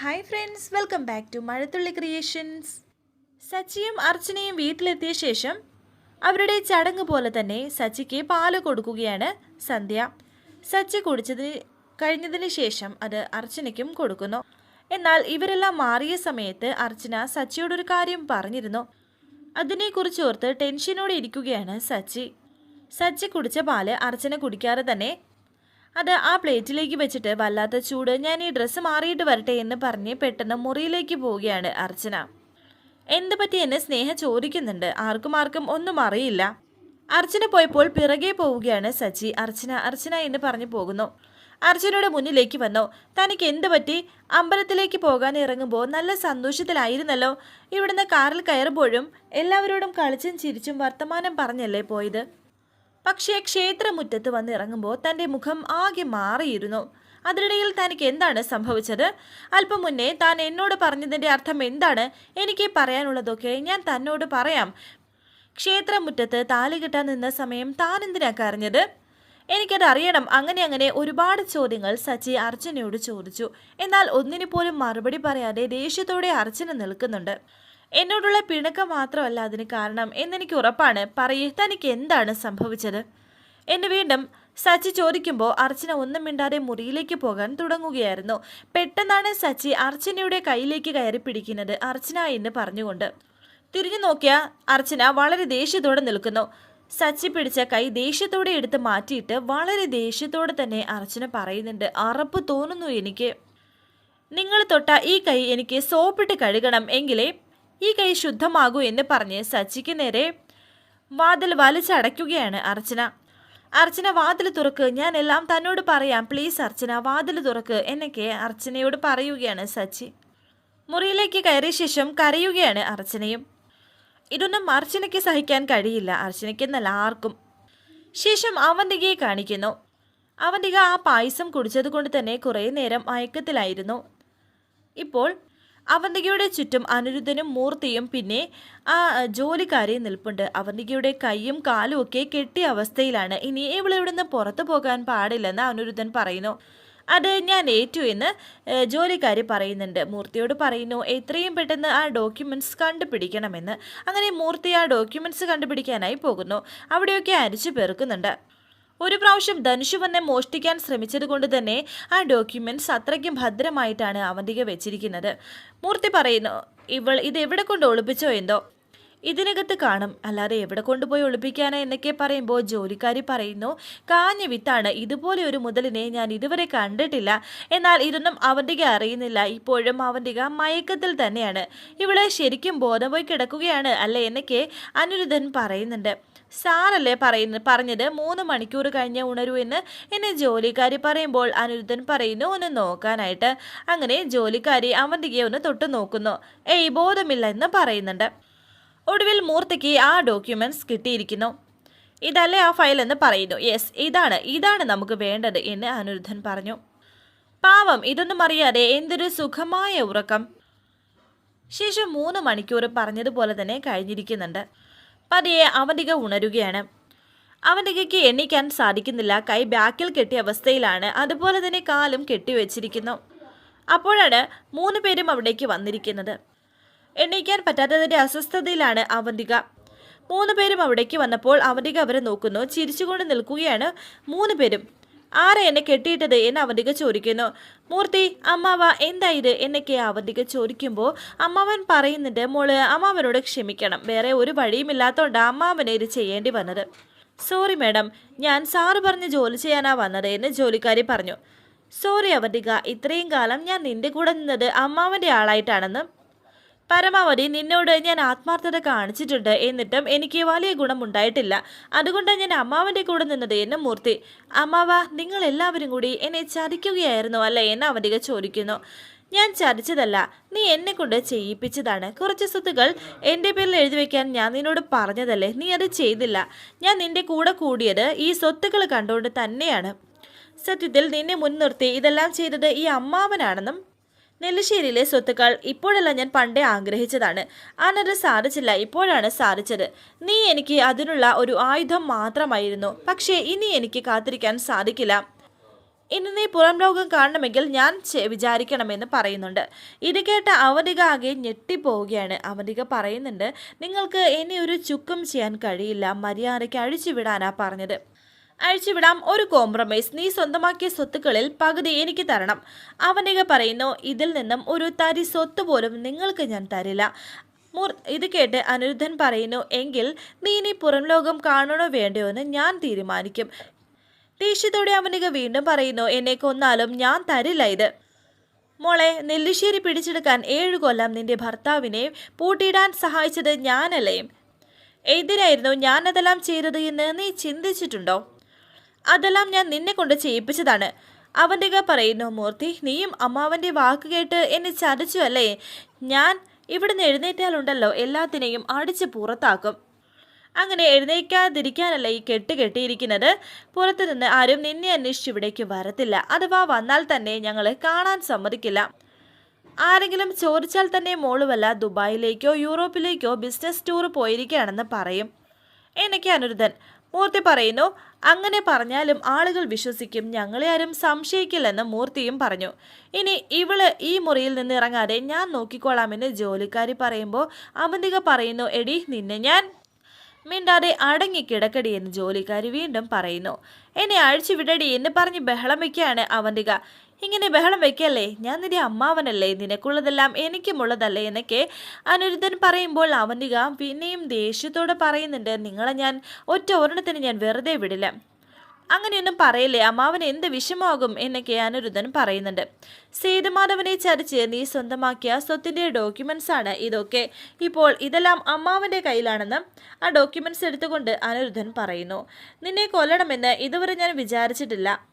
Hi friends welcome back to Mazhathulli creations സച്ചിയും അർച്ചനയും വീട്ടിലെത്തിയ ശേഷം അവരുടെ ചടങ്ങ് പോലെ തന്നെ സച്ചിക്ക് പാൽ കൊടുക്കുകയാണ് സന്ധ്യ. സച്ചി കുടിച്ചതിന് കഴിഞ്ഞതിന് ശേഷം അത് അർച്ചനയ്ക്കും കൊടുക്കുന്നു. എന്നാൽ ഇവരെല്ലാം മാറിയ സമയത്ത് അർച്ചന സച്ചിയോടൊരു കാര്യം പറഞ്ഞിരുന്നു. അതിനെക്കുറിച്ച് ഓർത്ത് ടെൻഷനോടെ ഇരിക്കുകയാണ് സച്ചി. സച്ചി കുടിച്ച പാൽ അർച്ചന കുടിക്കാതെ തന്നെ അത് ആ പ്ലേറ്റിലേക്ക് വെച്ചിട്ട് വല്ലാത്ത ചൂട് ഞാൻ ഈ ഡ്രസ്സ് മാറിയിട്ട് വരട്ടെ എന്ന് പറഞ്ഞ് പെട്ടെന്ന് മുറിയിലേക്ക് പോവുകയാണ് അർച്ചന. എന്ത് പറ്റി എന്നെ സ്നേഹ ചോദിക്കുന്നുണ്ട്. ആർക്കും ആർക്കും ഒന്നും അറിയില്ല. അർച്ചന പോയപ്പോൾ പിറകെ പോവുകയാണ് സച്ചി. അർച്ചന അർച്ചന എന്ന് പറഞ്ഞു പോകുന്നു. അർച്ചനയുടെ മുന്നിലേക്ക് വന്നു. തനിക്ക് എന്ത് പറ്റി? അമ്പലത്തിലേക്ക് പോകാൻ ഇറങ്ങുമ്പോൾ നല്ല സന്തോഷത്തിലായിരുന്നല്ലോ. ഇവിടുന്ന് കാറിൽ കയറുമ്പോഴും എല്ലാവരോടും കളിച്ചും ചിരിച്ചും വർത്തമാനം പറഞ്ഞല്ലേ പോയത്? പക്ഷേ ക്ഷേത്രമുറ്റത്ത് വന്ന് ഇറങ്ങുമ്പോൾ തന്റെ മുഖം ആകെ മാറിയിരുന്നു. അതിനിടയിൽ തനിക്ക് എന്താണ് സംഭവിച്ചത്? അല്പം മുന്നേ താൻ എന്നോട് പറഞ്ഞതിന്റെ അർത്ഥം എന്താണ്? എനിക്ക് പറയാനുള്ളതൊക്കെ ഞാൻ തന്നോട് പറയാം. ക്ഷേത്രമുറ്റത്ത് താലി കിട്ടാൻ നിന്ന സമയം താൻ എന്തിനാ കരഞ്ഞത്? എനിക്കത് അറിയണം. അങ്ങനെ അങ്ങനെ ഒരുപാട് ചോദ്യങ്ങൾ സച്ചി അർച്ചനയോട് ചോദിച്ചു. എന്നാൽ ഒന്നിനു പോലും മറുപടി പറയാതെ ദേഷ്യത്തോടെ അർച്ചന നിൽക്കുന്നുണ്ട്. എന്നോടുള്ള പിണക്കം മാത്രമല്ല അതിന് കാരണം എന്നെനിക്ക് ഉറപ്പാണ്. പറയേ തനിക്ക് എന്താണ് സംഭവിച്ചത്? എന്നെ വീണ്ടും സച്ചി ചോദിക്കുമ്പോൾ അർച്ചന ഒന്നും മിണ്ടാതെ മുറിയിലേക്ക് പോകാൻ തുടങ്ങുകയായിരുന്നു. പെട്ടെന്നാണ് സച്ചി അർച്ചനയുടെ കയ്യിലേക്ക് കയറി പിടിക്കുന്നത് അർച്ചന എന്ന് പറഞ്ഞുകൊണ്ട്. തിരിഞ്ഞു നോക്കിയ അർച്ചന വളരെ ദേഷ്യത്തോടെ നിൽക്കുന്നു. സച്ചി പിടിച്ച കൈ ദേഷ്യത്തോടെ എടുത്ത് മാറ്റിയിട്ട് വളരെ ദേഷ്യത്തോടെ തന്നെ അർച്ചന പറയുന്നുണ്ട് അറപ്പ് തോന്നുന്നു എനിക്ക്. നിങ്ങൾ തൊട്ട ഈ കൈ എനിക്ക് സോപ്പിട്ട് കഴുകണം എങ്കിലേ ഈ കൈ ശുദ്ധമാകൂ എന്ന് പറഞ്ഞ് സച്ചിക്ക് നേരെ വാതിൽ വലിച്ചടയ്ക്കുകയാണ് അർച്ചന. അർച്ചന വാതിൽ തുറക്ക്. ഞാൻ എല്ലാം തന്നോട് പറയാം. പ്ലീസ് അർച്ചന വാതിൽ തുറക്ക് എന്നൊക്കെ അർച്ചനയോട് പറയുകയാണ് സച്ചി. മുറിയിലേക്ക് കയറിയ ശേഷം കരയുകയാണ് അർച്ചനയും. ഇതൊന്നും അർച്ചനയ്ക്ക് സഹിക്കാൻ കഴിയില്ല. അർച്ചനയ്ക്ക് എന്നല്ല ആർക്കും? ശേഷം അവന്തികയെ കാണിക്കുന്നു. അവന്തിക ആ പായസം കുടിച്ചത് കൊണ്ട് തന്നെ കുറേ നേരം മയക്കത്തിലായിരുന്നു. ഇപ്പോൾ അവന്തികയുടെ ചുറ്റും അനിരുദ്ധനും മൂർത്തിയും പിന്നെ ആ ജോലിക്കാരെയും നിൽപ്പുണ്ട്. അവന്തികയുടെ കൈയും കാലും ഒക്കെ കെട്ടിയ അവസ്ഥയിലാണ്. ഇനി ഇവളിവിടുന്ന് പുറത്തു പോകാൻ പാടില്ലെന്ന് അനിരുദ്ധൻ പറയുന്നു. അത് ഞാൻ ഏറ്റു എന്ന് ജോലിക്കാരി പറയുന്നുണ്ട്. മൂർത്തിയോട് പറയുന്നു എത്രയും പെട്ടെന്ന് ആ ഡോക്യുമെന്റ്സ് കണ്ടുപിടിക്കണമെന്ന്. അങ്ങനെ മൂർത്തി ആ ഡോക്യുമെന്റ്സ് കണ്ടുപിടിക്കാനായി പോകുന്നു. അവിടെയൊക്കെ അരിച്ചു പെറുക്കുന്നുണ്ട്. ഒരു പ്രാവശ്യം ധനുഷ് വന്നെ മോഷ്ടിക്കാൻ ശ്രമിച്ചത് കൊണ്ട് തന്നെ ആ ഡോക്യുമെന്റ്സ് അത്രയ്ക്കും ഭദ്രമായിട്ടാണ് അവന്തിക വെച്ചിരിക്കുന്നത്. മൂർത്തി പറയുന്നു ഇവൾ ഇത് എവിടെ കൊണ്ട് ഒളിപ്പിച്ചോ എന്തോ? ഇതിനകത്ത് കാണും. അല്ലാതെ എവിടെ കൊണ്ടുപോയി ഒളിപ്പിക്കാനാ? എന്നൊക്കെ പറയുമ്പോൾ ജോലിക്കാരി പറയുന്നു കാഞ്ഞ വിത്താണ്. ഇതുപോലെ ഒരു മുതലിനെ ഞാൻ ഇതുവരെ കണ്ടിട്ടില്ല. എന്നാൽ ഇതൊന്നും അവന്തിക അറിയുന്നില്ല. ഇപ്പോഴും അവന്തിക മയക്കത്തിൽ തന്നെയാണ്. ഇവളെ ശരിക്കും ബോധം പോയി കിടക്കുകയാണ് അല്ലേ? എന്നൊക്കെ അനിരുദ്ധൻ പറയുന്നുണ്ട്. സാറല്ലേ പറയുന്ന പറഞ്ഞത്? മൂന്ന് മണിക്കൂർ കഴിഞ്ഞ് ഉണരൂ എന്ന് എന്നെ ജോലിക്കാരി പറയുമ്പോൾ അനിരുദ്ധൻ പറയുന്നു ഒന്ന് നോക്കാനായിട്ട്. അങ്ങനെ ജോലിക്കാരി അവന്തികയെ ഒന്ന് തൊട്ട് നോക്കുന്നു. ഏയ് ബോധമില്ല എന്ന് പറയുന്നുണ്ട്. ഒടുവിൽ മൂർത്തിക്ക് ആ ഡോക്യുമെന്റ്സ് കിട്ടിയിരിക്കുന്നു. ഇതല്ലേ ആ ഫയൽ എന്ന് പറയുന്നു. യെസ് ഇതാണ്. ഇതാണ് നമുക്ക് വേണ്ടത് എന്ന് അനിരുദ്ധൻ പറഞ്ഞു. പാവം ഇതൊന്നും അറിയാതെ എന്തൊരു സുഖമായ ഉറക്കം. ശേഷം മൂന്ന് മണിക്കൂർ പറഞ്ഞതുപോലെ തന്നെ കഴിഞ്ഞിരിക്കുന്നുണ്ട്. പതിയെ അവന്തിക ഉണരുകയാണ്. അവന്തികയ്ക്ക് എണ്ണിക്കാൻ സാധിക്കുന്നില്ല. കൈ ബാക്കിൽ കെട്ടിയ അവസ്ഥയിലാണ്. അതുപോലെ തന്നെ കാലും കെട്ടിവെച്ചിരിക്കുന്നു അപ്പോഴാണ് മൂന്ന് പേരും അവിടേക്ക് വന്നിരിക്കുന്നത്. എണ്ണിക്കാൻ പറ്റാത്തതിന്റെ അസ്വസ്ഥതയിലാണ് അവന്തിക. മൂന്ന് പേരും അവിടേക്ക് വന്നപ്പോൾ അവന്തിക അവരെ നോക്കുന്നു. ചിരിച്ചുകൊണ്ട് നിൽക്കുകയാണ് മൂന്ന് പേരും. ആരെ എന്നെ കെട്ടിയിട്ടത് എന്ന് അവന്തിക ചോദിക്കുന്നു മൂർത്തി അമ്മാവ എന്താ ഇത് എന്നൊക്കെ അവന്തിക ചോദിക്കുമ്പോൾ അമ്മാവൻ പറയുന്നുണ്ട് മോൾ അമ്മാവനോട് ക്ഷമിക്കണം. വേറെ ഒരു വഴിയുമില്ലാത്തതുകൊണ്ട് അമ്മാവനെ ഇത് ചെയ്യേണ്ടി വന്നത്. Sorry madam. ഞാൻ സാറ് പറഞ്ഞ് ജോലി ചെയ്യാനാ വന്നത് എന്ന് ജോലിക്കാരി പറഞ്ഞു. സോറി അവന്തിക. ഇത്രയും കാലം ഞാൻ നിന്റെ കൂടെ നിന്നത് അമ്മാവന്റെ ആളായിട്ടാണെന്ന് പരമാവധി നിന്നോട് ഞാൻ ആത്മാർത്ഥത കാണിച്ചിട്ടുണ്ട് എന്നിട്ടും എനിക്ക് വലിയ ഗുണമുണ്ടായിട്ടില്ല. അതുകൊണ്ട് ഞാൻ അമ്മാവന്റെ കൂടെ നിന്നത് എന്നെ മൂർത്തി. അമ്മാവ നിങ്ങൾ എല്ലാവരും കൂടി എന്നെ ചതിക്കുകയായിരുന്നു അല്ല എന്ന് അവധിക ചോദിക്കുന്നു. ഞാൻ ചതിച്ചതല്ല നീ എന്നെ കൊണ്ട് ചെയ്യിപ്പിച്ചതാണ്. കുറച്ച് സ്വത്തുകൾ എന്റെ പേരിൽ എഴുതി വെക്കാൻ ഞാൻ നിന്നോട് പറഞ്ഞതല്ലേ? നീ അത് ചെയ്തില്ല. ഞാൻ നിന്റെ കൂടെ കൂടിയത് ഈ സ്വത്തുക്കൾ കണ്ടുകൊണ്ട് തന്നെയാണ്. സത്യത്തിൽ നിന്നെ മുൻനിർത്തി ഇതെല്ലാം ചെയ്തത് ഈ അമ്മാവനാണെന്നും നെല്ലിശ്ശേരിയിലെ സ്വത്തുക്കൾ ഇപ്പോഴല്ല ഞാൻ പണ്ടേ ആഗ്രഹിച്ചതാണ്. അന്നത് സാധിച്ചില്ല ഇപ്പോഴാണ് സാധിച്ചത്. നീ എനിക്ക് അതിനുള്ള ഒരു ആയുധം മാത്രമായിരുന്നു. പക്ഷേ ഇനി എനിക്ക് കാത്തിരിക്കാൻ സാധിക്കില്ല. ഇനി നീ പുറം ലോകം കാണണമെങ്കിൽ ഞാൻ വിചാരിക്കണമെന്ന് പറയുന്നുണ്ട്. ഇത് കേട്ട അവധിക ആകെ ഞെട്ടിപ്പോവുകയാണ്. അവധിക പറയുന്നുണ്ട് നിങ്ങൾക്ക് ഇനി ഒരു ചുക്കും ചെയ്യാൻ കഴിയില്ല. മര്യാദയ്ക്ക് അഴിച്ചുവിടാനാ പറഞ്ഞത്. അഴിച്ചുവിടാം ഒരു കോംപ്രമൈസ് നീ സ്വന്തമാക്കിയ സ്വത്തുക്കളിൽ പകുതി എനിക്ക് തരണം. അവനിക പറയുന്നു ഇതിൽ നിന്നും ഒരു തരി സ്വത്ത് പോലും നിങ്ങൾക്ക് ഞാൻ തരില്ല. ഇത് കേട്ട് അനിരുദ്ധൻ പറയുന്നു എങ്കിൽ നീ ഇനി പുറം ലോകം കാണണോ വേണ്ടയോ എന്ന് ഞാൻ തീരുമാനിക്കും. ദേഷ്യത്തോടെ അവനിക വീണ്ടും പറയുന്നു എന്നെ കൊന്നാലും ഞാൻ തരില്ല ഇത്. മോളെ നെല്ലിശ്ശേരി പിടിച്ചെടുക്കാൻ ഏഴു കൊല്ലം നിന്റെ ഭർത്താവിനെ പൂട്ടിയിടാൻ സഹായിച്ചത് ഞാനല്ലേ? എന്തിനായിരുന്നു ഞാനതെല്ലാം ചെയ്തത് എന്ന് നീ ചിന്തിച്ചിട്ടുണ്ടോ? അതെല്ലാം ഞാൻ നിന്നെ കൊണ്ട് ചെയ്യിപ്പിച്ചതാണ്. അവന്തിക പറയുന്നു മൂർത്തി നീയും അമ്മാവന്റെ വാക്ക് കേട്ട് എന്നെ ചതിച്ചു അല്ലേ? ഞാൻ ഇവിടുന്ന് എഴുന്നേറ്റാലുണ്ടല്ലോ എല്ലാത്തിനെയും അടിച്ച് പുറത്താക്കും. അങ്ങനെ എഴുന്നേക്കാതിരിക്കാനല്ല ഈ കെട്ട് കെട്ടിയിരിക്കുന്നത്. പുറത്തു നിന്ന് ആരും നിന്നെ അന്വേഷിച്ച് ഇവിടേക്ക് വരത്തില്ല. അഥവാ വന്നാൽ തന്നെ ഞങ്ങൾ കാണാൻ സമ്മതിക്കില്ല. ആരെങ്കിലും ചോദിച്ചാൽ തന്നെ മോളുവല്ല ദുബായിലേക്കോ യൂറോപ്പിലേക്കോ ബിസിനസ് ടൂർ പോയിരിക്കുകയാണെന്ന് പറയും. എനിക്ക് അനിരുദ്ധൻ മൂർത്തി പറയുന്നു അങ്ങനെ പറഞ്ഞാലും ആളുകൾ വിശ്വസിക്കും ഞങ്ങളെ ആരും സംശയിക്കില്ലെന്ന് മൂർത്തിയും പറഞ്ഞു. ഇനി ഇവൾ ഈ മുറിയിൽ നിന്ന് ഇറങ്ങാതെ ഞാൻ നോക്കിക്കോളാമെന്ന് ജോലിക്കാരി പറയുമ്പോൾ അവന്തിക പറയുന്നു എടി നിന്നെ ഞാൻ മിണ്ടാതെ അടങ്ങി കിടക്കടി എന്ന് ജോലിക്കാരി വീണ്ടും പറയുന്നു. എന്നെ അഴിച്ചു വിടടി എന്ന് പറഞ്ഞ് ബഹളം വയ്ക്കുകയാണ് അവന്തിക ഇങ്ങനെ ബഹളം വെക്കല്ലേ? ഞാൻ നിന്റെ അമ്മാവനല്ലേ? നിനക്കുള്ളതെല്ലാം എനിക്കുമുള്ളതല്ലേ എന്നൊക്കെ അനിരുദ്ധൻ പറയുമ്പോൾ അവനിക പിന്നെയും ദേഷ്യത്തോടെ പറയുന്നുണ്ട് നിങ്ങളെ ഞാൻ ഒറ്റ ഒരെണ്ണത്തിന് ഞാൻ വെറുതെ വിടില്ല. അങ്ങനെയൊന്നും പറയില്ലേ? അമ്മാവന് എന്ത് വിഷമാകും എന്നൊക്കെ അനിരുദ്ധൻ പറയുന്നുണ്ട്. സേതുമാധവനെ ചരിച്ച് നീ സ്വന്തമാക്കിയ സ്വത്തിന്റെ ഡോക്യുമെൻസ് ആണ് ഇതൊക്കെ. ഇപ്പോൾ ഇതെല്ലാം അമ്മാവന്റെ കയ്യിലാണെന്ന് ആ ഡോക്യുമെൻസ് എടുത്തുകൊണ്ട് അനിരുദ്ധൻ പറയുന്നു. നിന്നെ കൊല്ലണമെന്ന് ഇതുവരെ ഞാൻ വിചാരിച്ചിട്ടില്ല.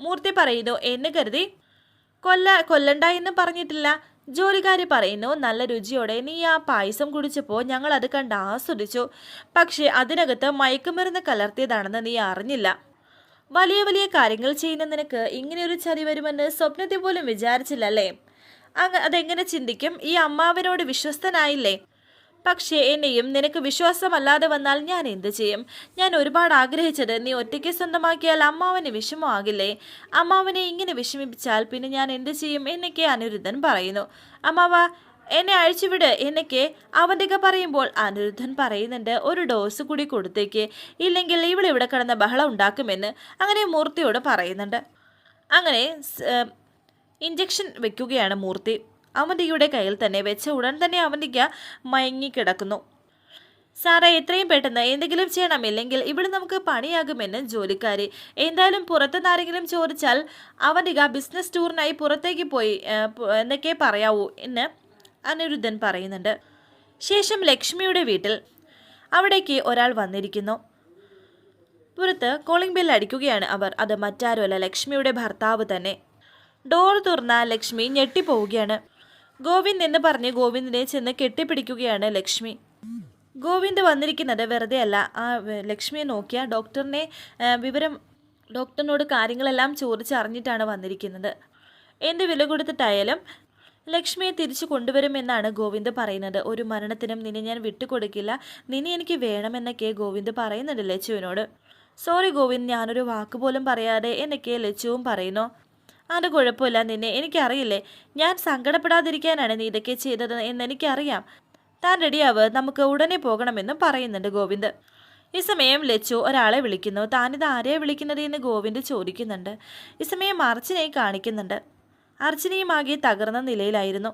മൂർത്തി പറയുന്നു എന്ന് കരുതി. കൊല്ല കൊല്ലണ്ട എന്ന് പറഞ്ഞിട്ടില്ല. ജോലിക്കാരി പറയുന്നു നല്ല രുചിയോടെ നീ ആ പായസം കുടിച്ചപ്പോൾ ഞങ്ങൾ അത് കണ്ട് ആസ്വദിച്ചു. പക്ഷേ അതിനകത്ത് മയക്കുമരുന്ന് കലർത്തിയതാണെന്ന് നീ അറിഞ്ഞില്ല. വലിയ വലിയ കാര്യങ്ങൾ ചെയ്യുന്ന നിനക്ക് ഇങ്ങനെയൊരു ചതി വരുമെന്ന് സ്വപ്നത്തിൽ പോലും വിചാരിച്ചില്ലല്ലേ? അതെങ്ങനെ ചിന്തിക്കും? ഈ അമ്മാവനോട് വിശ്വസ്തനായില്ലേ? പക്ഷേ എന്നെയും നിനക്ക് വിശ്വാസമല്ലാതെ വന്നാൽ ഞാൻ എന്ത് ചെയ്യും? ഞാൻ ഒരുപാട് ആഗ്രഹിച്ചത് നീ ഒറ്റയ്ക്ക് സ്വന്തമാക്കിയാൽ അമ്മാവന് വിഷമമാകില്ലേ? അമ്മാവനെ ഇങ്ങനെ വിഷമിപ്പിച്ചാൽ പിന്നെ ഞാൻ എന്ത് ചെയ്യും എന്നൊക്കെ അനിരുദ്ധൻ പറയുന്നു. അമ്മാവ എന്നെ അഴിച്ചുവിട് എന്നൊക്കെ അവന്റെയൊക്കെ പറയുമ്പോൾ അനിരുദ്ധൻ പറയുന്നുണ്ട് ഒരു ഡോസ് കൂടി കൊടുത്തേക്ക്. ഇല്ലെങ്കിൽ ഇവളിവിടെ കിടന്ന ബഹളം ഉണ്ടാക്കുമെന്ന് അങ്ങനെ മൂർത്തിയോട് പറയുന്നുണ്ട്. അങ്ങനെ ഇഞ്ചക്ഷൻ വെക്കുകയാണ് മൂർത്തി. അവന്തികയുടെ കയ്യിൽ തന്നെ വെച്ച ഉടൻ തന്നെ അവന്തിക മയങ്ങിക്കിടക്കുന്നു. സാറേ എത്രയും പെട്ടെന്ന് എന്തെങ്കിലും ചെയ്യണം ഇല്ലെങ്കിൽ ഇവിടെ നമുക്ക് പണിയാകുമെന്ന് ജോലിക്കാരി. എന്തായാലും പുറത്തുനിന്ന് ആരെങ്കിലും ചോദിച്ചാൽ അവന്തിക ബിസിനസ് ടൂറിനായി പുറത്തേക്ക് പോയി എന്നൊക്കെ പറയാവൂ എന്ന് അനിരുദ്ധൻ പറയുന്നുണ്ട്. ശേഷം ലക്ഷ്മിയുടെ വീട്ടിൽ അവിടേക്ക് ഒരാൾ വന്നിരിക്കുന്നു. പുറത്ത് കോളിംഗ് ബെൽ അടിക്കുകയാണ് അവർ. അത് മറ്റാരുമല്ല ലക്ഷ്മിയുടെ ഭർത്താവ് തന്നെ. ഡോർ തുറന്ന ലക്ഷ്മി ഞെട്ടിപ്പോവുകയാണ്. ഗോവിന്ദ് എന്ന് പറഞ്ഞ് ഗോവിന്ദിനെ ചെന്ന് കെട്ടിപ്പിടിക്കുകയാണ് ലക്ഷ്മി. ഗോവിന്ദ് വന്നിരിക്കുന്നത് വെറുതെ അല്ല. ആ ലക്ഷ്മിയെ നോക്കിയ ഡോക്ടറിനെ വിവരം ഡോക്ടറിനോട് കാര്യങ്ങളെല്ലാം ചോദിച്ചറിഞ്ഞിട്ടാണ് വന്നിരിക്കുന്നത്. എന്ത് വില കൊടുത്തിട്ടായാലും ലക്ഷ്മിയെ തിരിച്ചു കൊണ്ടുവരുമെന്നാണ് ഗോവിന്ദ് പറയുന്നത്. ഒരു മരണത്തിനും നിന്നെ ഞാൻ വിട്ടുകൊടുക്കില്ല. നിന്നെ എനിക്ക് വേണമെന്നൊക്കെ ഗോവിന്ദ് പറയുന്നുണ്ട് ലച്ചുവിനോട്. സോറി ഗോവിന്ദ് ഞാനൊരു വാക്ക് പോലും പറയാതെ എന്നൊക്കെ ലച്ചുവും പറയുന്നു. അത് കുഴപ്പമില്ല നിന്നെ. എനിക്കറിയില്ലേ ഞാൻ സങ്കടപ്പെടാതിരിക്കാനാണ് നീ ഇതൊക്കെ ചെയ്തത് എന്നെനിക്കറിയാം താൻ റെഡിയാവ് നമുക്ക് ഉടനെ പോകണമെന്നും പറയുന്നുണ്ട് ഗോവിന്ദ്. ഈ സമയം ലച്ചു ഒരാളെ വിളിക്കുന്നു. താനിത് ആരെയാണ് വിളിക്കുന്നത് എന്ന് ഗോവിന്ദ് ചോദിക്കുന്നുണ്ട്. ഈ സമയം അർച്ചനയെ കാണിക്കുന്നുണ്ട്. അർച്ചനയും ആകെ തകർന്ന നിലയിലായിരുന്നു.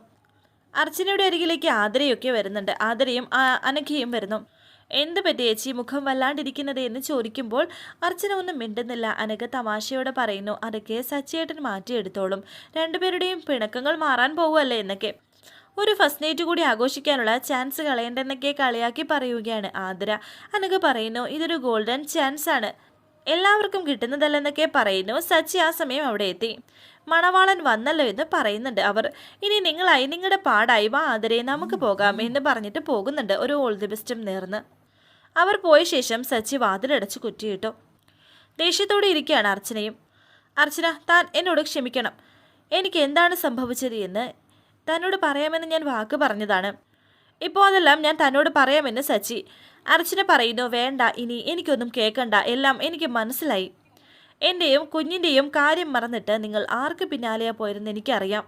അർച്ചനയുടെ അരികിലേക്ക് ആദരയൊക്കെ വരുന്നുണ്ട്. ആദരയും അനഘയും വരുന്നു. എന്ത് പറ്റി ചേച്ചി? മുഖം വല്ലാണ്ടിരിക്കുന്നത് എന്ന് ചോദിക്കുമ്പോൾ അർച്ചന ഒന്നും മിണ്ടുന്നില്ല. അനക തമാശയോടെ പറയുന്നു അതൊക്കെ സച്ചിയേട്ടൻ മാറ്റിയെടുത്തോളും. രണ്ടുപേരുടെയും പിണക്കങ്ങൾ മാറാൻ പോവുമല്ലേ എന്നൊക്കെ. ഒരു ഫസ്റ്റ് നൈറ്റ് കൂടി ആഘോഷിക്കാനുള്ള ചാൻസ് കളയണ്ടെന്നൊക്കെ കളിയാക്കി പറയുകയാണ് ആതിര. അനക പറയുന്നു ഇതൊരു ഗോൾഡൻ ചാൻസ് ആണ്. എല്ലാവർക്കും കിട്ടുന്നതല്ലെന്നൊക്കെ പറയുന്നു. സച്ചി ആ സമയം അവിടെ എത്തി. മണവാളൻ വന്നല്ലോ എന്ന് പറയുന്നുണ്ട് അവർ. ഇനി നിങ്ങളായി നിങ്ങളുടെ പാടായി വാ ആതിരെ നമുക്ക് പോകാം എന്ന് പറഞ്ഞിട്ട് പോകുന്നുണ്ട്. ഒരു ഓൾ ദി ബെസ്റ്റും നേർന്ന്. അവർ പോയ ശേഷം സച്ചി വാതിലടച്ച് കുറ്റിയിട്ടു. ദേഷ്യത്തോടെ ഇരിക്കുകയാണ് അർച്ചനയും. അർച്ചന താൻ എന്നോട് ക്ഷമിക്കണം. എനിക്ക് എന്താണ് സംഭവിച്ചത് എന്ന് തന്നോട് പറയാമെന്ന് ഞാൻ വാക്ക് പറഞ്ഞതാണ്. ഇപ്പോൾ അതെല്ലാം ഞാൻ തന്നോട് പറയാമെന്ന് സച്ചി. അർച്ചന പറയുന്നു വേണ്ട ഇനി എനിക്കൊന്നും കേൾക്കണ്ട. എല്ലാം എനിക്ക് മനസ്സിലായി. എന്റെയും കുഞ്ഞിന്റെയും കാര്യം മറന്നിട്ട് നിങ്ങൾ ആർക്ക് പിന്നാലെയാ പോയതെന്ന് എനിക്കറിയാം.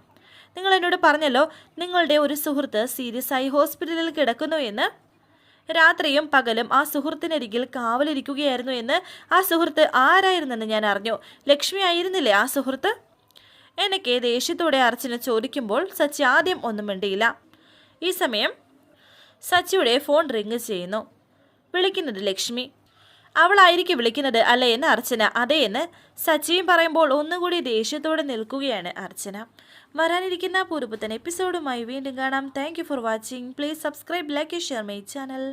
നിങ്ങൾ എന്നോട് പറഞ്ഞല്ലോ നിങ്ങളുടെ ഒരു സുഹൃത്ത് സീരിയസ് ആയി ഹോസ്പിറ്റലിൽ കിടക്കുന്നു എന്ന്. രാത്രിയും പകലും ആ സുഹൃത്തിനരികിൽ കാവലിരിക്കുകയായിരുന്നു എന്ന് ആ സുഹൃത്ത് ആരായിരുന്നെന്ന് ഞാൻ അറിഞ്ഞു. ലക്ഷ്മി ആയിരുന്നില്ലേ ആ സുഹൃത്ത്? എനിക്ക് ദേഷ്യത്തോടെ അർച്ചന ചോദിക്കുമ്പോൾ സച്ചി ആദ്യം ഒന്നും മിണ്ടിയില്ല. ഈ സമയം സച്ചിയുടെ ഫോൺ റിങ് ചെയ്യുന്നു. വിളിക്കുന്നത് ലക്ഷ്മി. അവളായിരിക്കും വിളിക്കുന്നത് അല്ലേ എന്ന് അർച്ചന. അതേ എന്ന് സച്ചിയും പറയുമ്പോൾ ഒന്നുകൂടി ദേഷ്യത്തോടെ നിൽക്കുകയാണ് അർച്ചന. വരാനിരിക്കുന്ന പൂർവത്തൻ എപ്പിസോഡുമായി വീണ്ടും കാണാം. Thank for watching please subscribe like share my channel